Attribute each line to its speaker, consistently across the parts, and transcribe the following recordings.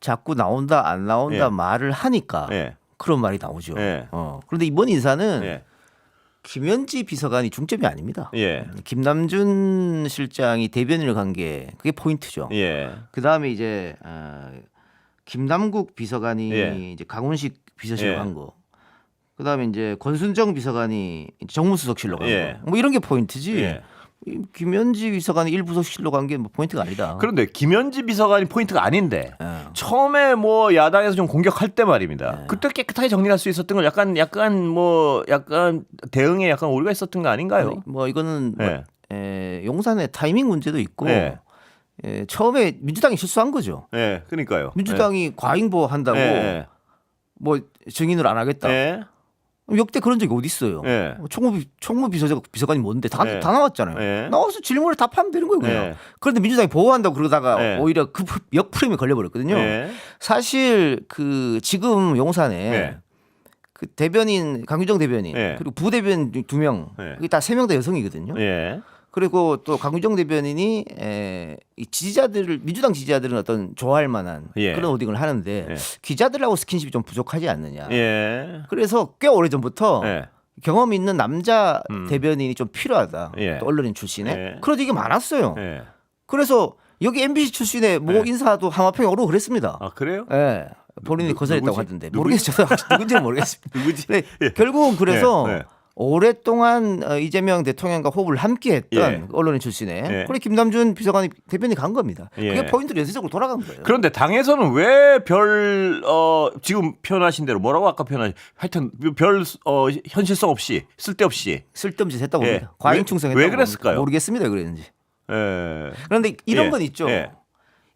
Speaker 1: 자꾸 나온다 안 나온다
Speaker 2: 예.
Speaker 1: 말을 하니까
Speaker 2: 예.
Speaker 1: 그런 말이 나오죠.
Speaker 2: 예.
Speaker 1: 어. 그런데 이번 인사는
Speaker 2: 예.
Speaker 1: 김현지 비서관이 중점이 아닙니다.
Speaker 2: 예.
Speaker 1: 김남준 실장이 대변인을 간 게 그게 포인트죠.
Speaker 2: 예.
Speaker 1: 그 다음에 이제 어, 김남국 비서관이
Speaker 2: 예.
Speaker 1: 이제 강훈식 비서실
Speaker 2: 예.
Speaker 1: 간 거. 그 다음에 이제 권순정 비서관이 정무수석실로 간
Speaker 2: 예.
Speaker 1: 거. 뭐 이런 게 포인트지.
Speaker 2: 예.
Speaker 1: 이 김현지 비서관이 일부서실로 간 게 뭐 포인트가 아니다.
Speaker 2: 그런데 김현지 비서관이 포인트가 아닌데
Speaker 1: 예.
Speaker 2: 처음에 뭐 야당에서 좀 공격할 때 말입니다.
Speaker 1: 네.
Speaker 2: 그때 깨끗하게 정리할 수 있었던 걸 약간 약간 뭐 약간 대응에 약간 오류가 있었던 거 아닌가요?
Speaker 1: 뭐 이거는 뭐,
Speaker 2: 예.
Speaker 1: 에, 용산의 타이밍 문제도 있고
Speaker 2: 예.
Speaker 1: 에, 처음에 민주당이 실수한 거죠.
Speaker 2: 예. 그러니까요.
Speaker 1: 민주당이 과잉 보한다고
Speaker 2: 예.
Speaker 1: 뭐 증인을 안 하겠다.
Speaker 2: 예.
Speaker 1: 역대 그런 적이 어디 있어요?
Speaker 2: 예.
Speaker 1: 총무 총무 비서관 비서관이 뭔데 다,
Speaker 2: 예.
Speaker 1: 다 나왔잖아요.
Speaker 2: 예.
Speaker 1: 나와서 질문을 답하면 되는 거예요. 그냥.
Speaker 2: 예.
Speaker 1: 그런데 민주당이 보호한다고 그러다가
Speaker 2: 예.
Speaker 1: 오히려 그 프- 역프레임에 걸려버렸거든요.
Speaker 2: 예.
Speaker 1: 사실 그 지금 용산에
Speaker 2: 예.
Speaker 1: 그 대변인 강유정 대변인
Speaker 2: 예.
Speaker 1: 그리고 부대변인 두명
Speaker 2: 예.
Speaker 1: 그게 다 세 명 다 여성이거든요.
Speaker 2: 예.
Speaker 1: 그리고 또 강유정 대변인이 에, 이 지지자들을 민주당 지지자들은 어떤 좋아할 만한
Speaker 2: 예.
Speaker 1: 그런 오딩을 하는데
Speaker 2: 예.
Speaker 1: 기자들하고 스킨십이 좀 부족하지 않느냐.
Speaker 2: 예.
Speaker 1: 그래서 꽤 오래 전부터
Speaker 2: 예.
Speaker 1: 경험 있는 남자
Speaker 2: 음.
Speaker 1: 대변인이 좀 필요하다.
Speaker 2: 예.
Speaker 1: 또 언론인 출신에.
Speaker 2: 예.
Speaker 1: 그런 얘기 많았어요.
Speaker 2: 예.
Speaker 1: 그래서 여기 MBC 출신의 모
Speaker 2: 예.
Speaker 1: 인사도 하마평에 오르고 그랬습니다.
Speaker 2: 아 그래요?
Speaker 1: 예. 본인이
Speaker 2: 누-
Speaker 1: 거절했다고
Speaker 2: 누구지?
Speaker 1: 하던데? 모르겠어요. 누군지는 모르겠습니다.
Speaker 2: 누구지?
Speaker 1: 네, 결국은 그래서. 오랫동안 어, 이재명 대통령과 호흡을 함께했던
Speaker 2: 예.
Speaker 1: 언론인 출신에
Speaker 2: 예.
Speaker 1: 그래 김남준 비서관이 대변인 간 겁니다.
Speaker 2: 예.
Speaker 1: 그게 포인트로 연쇄적으로 돌아간 거예요.
Speaker 2: 그런데 당에서는 왜별 어, 지금 표현하신 대로 뭐라고 아까 표현하신 하여튼 별 어, 현실성 없이 쓸데없이
Speaker 1: 쓸데없이 짓 했다고
Speaker 2: 예.
Speaker 1: 봅니다. 과잉
Speaker 2: 왜-
Speaker 1: 충성했다고
Speaker 2: 왜. 그랬을까요?
Speaker 1: 모르겠습니다. 왜 그랬는지.
Speaker 2: 예.
Speaker 1: 그런데 이런
Speaker 2: 예.
Speaker 1: 건 있죠.
Speaker 2: 예.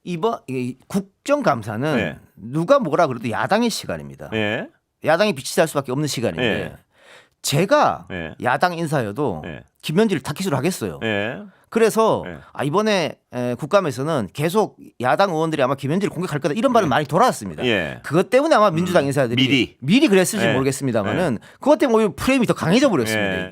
Speaker 1: 이번 이 국정감사는
Speaker 2: 예.
Speaker 1: 누가 뭐라 그래도 야당의 시간입니다.
Speaker 2: 예.
Speaker 1: 야당이 빛이 날 수밖에 없는 시간인데
Speaker 2: 예.
Speaker 1: 제가
Speaker 2: 예.
Speaker 1: 야당 인사여도
Speaker 2: 예.
Speaker 1: 김현지를 타깃으로 하겠어요.
Speaker 2: 예.
Speaker 1: 그래서
Speaker 2: 예.
Speaker 1: 아, 이번에 에, 국감에서는 계속 야당 의원들이 아마 김현지를 공격할 거다 이런 말은 많이 돌아왔습니다.
Speaker 2: 예.
Speaker 1: 그것 때문에 아마 민주당 인사들이
Speaker 2: 미리.
Speaker 1: 그랬을지
Speaker 2: 예.
Speaker 1: 모르겠습니다만은 그것 때문에 오히려 프레임이 더 강해져 버렸습니다.
Speaker 2: 예.